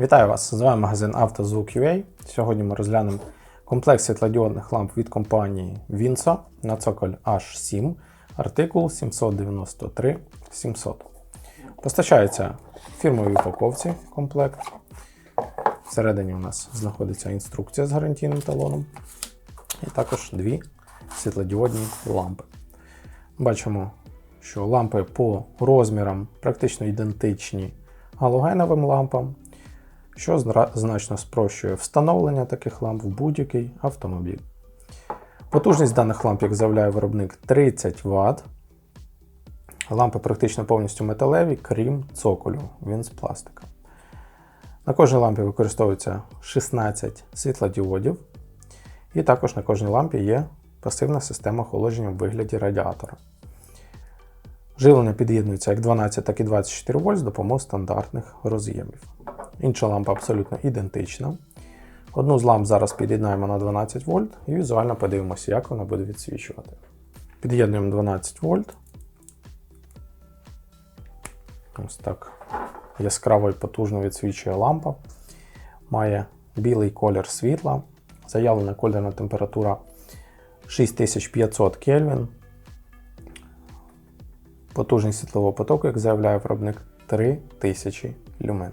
Вітаю вас! З вами магазин «Автозвук.UA». Сьогодні ми розглянемо комплект світлодіодних ламп від компанії Vinso на цоколь H7, артикул 793 700. Постачається в фірмовій упаковці комплект. Всередині у нас знаходиться інструкція з гарантійним талоном. І також дві світлодіодні лампи. Бачимо, що лампи по розмірам практично ідентичні галогеновим лампам, що значно спрощує встановлення таких ламп в будь-який автомобіль. Потужність даних ламп, як заявляє виробник, 30 Вт. Лампи практично повністю металеві, крім цоколю, він з пластика. На кожній лампі використовується 16 світлодіодів, і також на кожній лампі є пасивна система охолодження в вигляді радіатора. Живлення під'єднується як 12, так і 24 вольт з допомогою стандартних роз'ємів. Інша лампа абсолютно ідентична. Одну з ламп зараз під'єднаємо на 12 вольт і візуально подивимося, як вона буде відсвічувати. Під'єднуємо 12 вольт. Ось так яскраво і потужно відсвічує лампа. Має білий колір світла. Заявлена кольорна температура 6500 Кельвін. Потужність світлового потоку, як заявляє виробник, 3000 люмен.